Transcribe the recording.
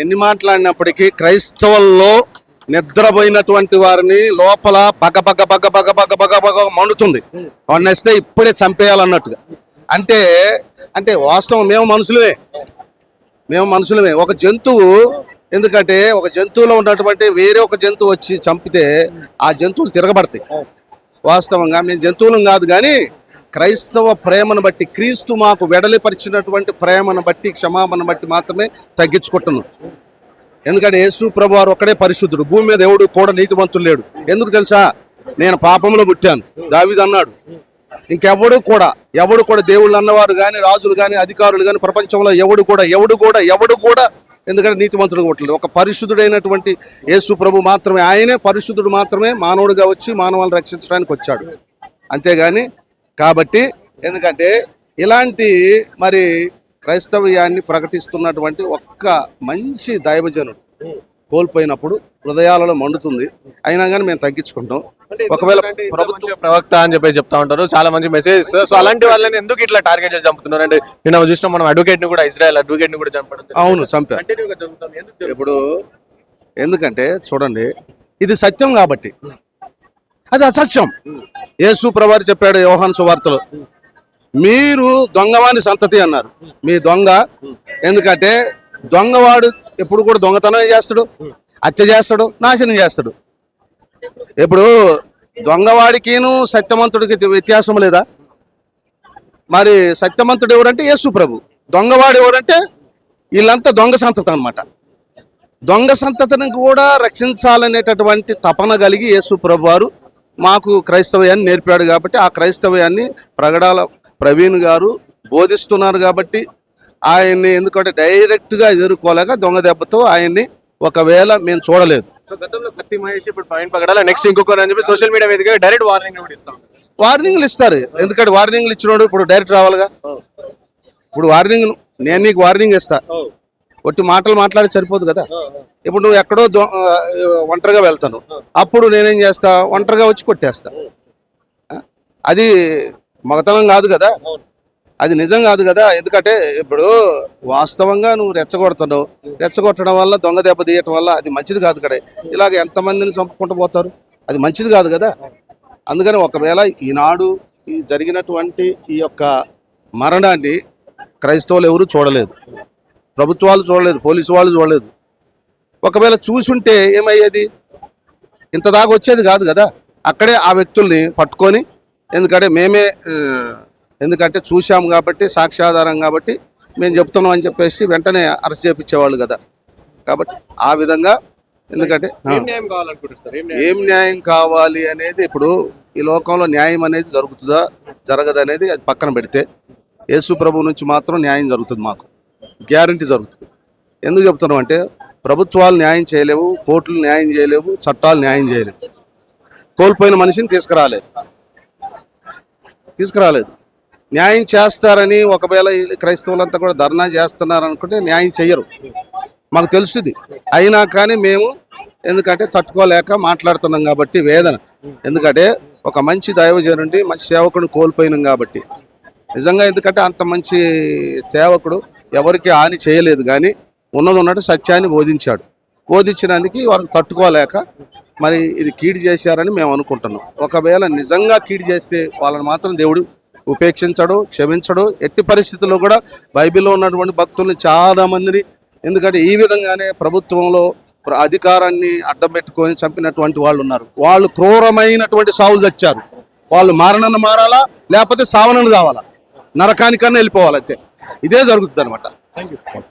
ఎన్ని మాట్లాడినప్పటికీ క్రైస్తవుల్లో నిద్రపోయినటువంటి వారిని లోపల బగ బగ బగ బగ బగ బగ బగ మండుతుంది. వాడిని వస్తే ఇప్పుడే చంపేయాలన్నట్టుగా. అంటే అంటే వాస్తవం మేము మనుషులమే. మేము మనుషులమే. ఒక జంతువు ఎందుకంటే ఒక జంతువులో ఉన్నటువంటి వేరే ఒక జంతువు వచ్చి చంపితే ఆ జంతువులు తిరగబడతాయి. వాస్తవంగా మేము జంతువులం కాదు కానీ క్రైస్తవ ప్రేమను బట్టి క్రీస్తు మాకు వెడలిపరిచినటువంటి ప్రేమను బట్టి క్షమాపణ బట్టి మాత్రమే తగ్గించుకుంటున్నాం. ఎందుకంటే యేసు ప్రభు వారు ఒక్కడే పరిశుద్ధుడు. భూమి మీద ఎవడు కూడా నీతివంతులు లేడు. ఎందుకు తెలుసా? నేను పాపంలో పుట్టాను. దావిది అన్నాడు. ఇంకెవడు కూడా ఎవడు కూడా దేవుళ్ళు అన్నవారు కానీ రాజులు కానీ అధికారులు కానీ ప్రపంచంలో ఎవడు కూడా ఎవడు కూడా ఎవడు కూడా ఎందుకంటే నీతివంతుడు కొట్టలేదు ఒక పరిశుద్ధుడైనటువంటి యేసు ప్రభు మాత్రమే ఆయనే పరిశుద్ధుడు మాత్రమే మానవుడిగా వచ్చి మానవాలను రక్షించడానికి వచ్చాడు. అంతేగాని కాబట్టి ఎందుకంటే ఇలాంటి మరి క్రైస్తవ్యాన్ని ప్రకటిస్తున్నటువంటి ఒక్క మంచి దైవజనుడు కోల్పోయినప్పుడు హృదయాలలో మండుతుంది. అయినా కానీ మేము తగ్గించుకుంటాం. ఒకవేళ ప్రభుత్వం ప్రవక్త అని చెప్పేసి చెప్తా ఉంటారు. చాలా మంచి మెసేజ్ సో అలాంటి వాళ్ళని ఎందుకు ఇట్లా టార్గెట్ చేసి చంపుతున్నారు? అంటే నిన్న చూసిన మనం అడ్వకేట్ని కూడా ఇజ్రాయల్ అడ్వకేట్ని కూడా చంపడం అవును చంపారు. జరుగుతుంది? ఇప్పుడు ఎందుకంటే చూడండి ఇది సత్యం కాబట్టి. అది అసత్యం. యేసు ప్రభువారు చెప్పాడు యోహాన్ సువార్తలో. మీరు దొంగవాని సంతతి అన్నారు. మీ దొంగ ఎందుకంటే దొంగవాడు ఎప్పుడు కూడా దొంగతనం చేస్తాడు హత్య చేస్తాడు నాశనం చేస్తాడు. ఇప్పుడు దొంగవాడికిను సత్యమంతుడికి వ్యత్యాసం లేదా? మరి సత్యమంతుడు ఎవరంటే యేసు ప్రభు. దొంగవాడు ఎవరంటే వీళ్ళంతా దొంగ సంతతం అనమాట దొంగ సంతతిని కూడా రక్షించాలనేటటువంటి తపన కలిగి యేసు ప్రభు వారు మాకు క్రైస్తవ్యాన్ని నేర్పాడు కాబట్టి ఆ క్రైస్తవ్యాన్ని ప్రగడాల ప్రవీణ్ గారు బోధిస్తున్నారు కాబట్టి ఆయన్ని ఎందుకంటే డైరెక్ట్గా ఎదుర్కోలేక దొంగ దెబ్బతో ఆయన్ని ఒకవేళ మేము చూడలేదు. సో గతంలో కత్తి మహేష్ ఇప్పుడు పగడాల నెక్స్ట్ ఇంకొకరు అని చెప్పి సోషల్ మీడియా వేదికగా డైరెక్ట్ వార్నింగ్ కూడా ఇస్తాం. వార్నింగ్లు ఇస్తారు. ఎందుకంటే వార్నింగ్లు ఇచ్చినోడు ఇప్పుడు డైరెక్ట్ రావాలిగా. ఇప్పుడు వార్నింగ్ నేను నీకు వార్నింగ్ ఇస్తా. ఒట్టి మాటలు మాట్లాడి సరిపోదు కదా. ఇప్పుడు నువ్వు ఎక్కడో ఒంటరిగా వెళ్తాను. అప్పుడు నేనేం చేస్తా? ఒంటరిగా వచ్చి కొట్టేస్తా. అది మగతనం కాదు కదా. అది నిజం కాదు కదా. ఎందుకంటే ఇప్పుడు వాస్తవంగా నువ్వు రెచ్చగొడుతున్నావు. రెచ్చగొట్టడం వల్ల దొంగ దెబ్బ తీయటం వల్ల అది మంచిది కాదు కదా. ఇలాగ ఎంతమందిని చంపుకుంటూ పోతారు? అది మంచిది కాదు కదా. అందుకని ఒకవేళ ఈనాడు ఈ జరిగినటువంటి ఈ యొక్క మరణాన్ని క్రైస్తవులు ఎవరు చూడలేదు. ప్రభుత్వాలు చూడలేదు. పోలీసు వాళ్ళు చూడలేదు. ఒకవేళ చూసుంటే ఏమయ్యేది? ఇంత దాకా వచ్చేది కాదు కదా. అక్కడే ఆ వ్యక్తుల్ని పట్టుకొని ఎందుకంటే మేమే ఎందుకంటే చూశాము కాబట్టి సాక్ష్యాధారం కాబట్టి మేము చెప్తున్నాం అని చెప్పేసి వెంటనే అరెస్ట్ చేయించేవాళ్ళు కదా. కాబట్టి ఆ విధంగా ఎందుకంటే ఏం న్యాయం కావాలి అనేది ఇప్పుడు ఈ లోకంలో న్యాయం అనేది జరుగుతుందా జరగదు అనేది అది పక్కన పెడితే యేసు ప్రభు నుంచి మాత్రం న్యాయం జరుగుతుంది మాకు. గ్యారంటీ జరుగుతుంది. ఎందుకు చెప్తున్నాం అంటే ప్రభుత్వాలు న్యాయం చేయలేవు కోర్టులు న్యాయం చేయలేవు చట్టాలు న్యాయం చేయలేవు. కోల్పోయిన మనిషిని తీసుకురాలేదు తీసుకురాలేదు. న్యాయం చేస్తారని ఒకవేళ క్రైస్తవులంతా కూడా ధర్నా చేస్తున్నారు అనుకుంటే న్యాయం చెయ్యరు. మాకు తెలుస్తుంది. అయినా కానీ మేము ఎందుకంటే తట్టుకోలేక మాట్లాడుతున్నాం కాబట్టి వేదన. ఎందుకంటే ఒక మంచి దైవజనుండి మంచి సేవకుడిని కోల్పోయినాం కాబట్టి. నిజంగా ఎందుకంటే అంత మంచి సేవకుడు ఎవరికి హాని చేయలేదు కానీ ఉన్నది ఉన్నట్టు సత్యాన్ని బోధించాడు. బోధించినందుకు వారికి తట్టుకోలేక మరి ఇది కీడు చేశారని మేము అనుకుంటున్నాం. ఒకవేళ నిజంగా కీడు చేస్తే వాళ్ళని మాత్రం దేవుడు ఉపేక్షించడు క్షమించడు. ఎట్టి పరిస్థితుల్లో కూడా బైబిల్లో ఉన్నటువంటి భక్తుల్ని చాలామందిని ఎందుకంటే ఈ విధంగానే ప్రభుత్వంలో ప్ర- అధికారాన్ని అడ్డం పెట్టుకొని చంపినటువంటి వాళ్ళు ఉన్నారు. వాళ్ళు క్రూరమైనటువంటి సావులు తెచ్చారు. వాళ్ళు మారణను మారాలా? లేకపోతే సావనను కావాలా? నరకానికన్నా వెళ్ళిపోవాలి అంతే ఇదే జరుగుతుంది అనమాట థ్యాంక్ యూ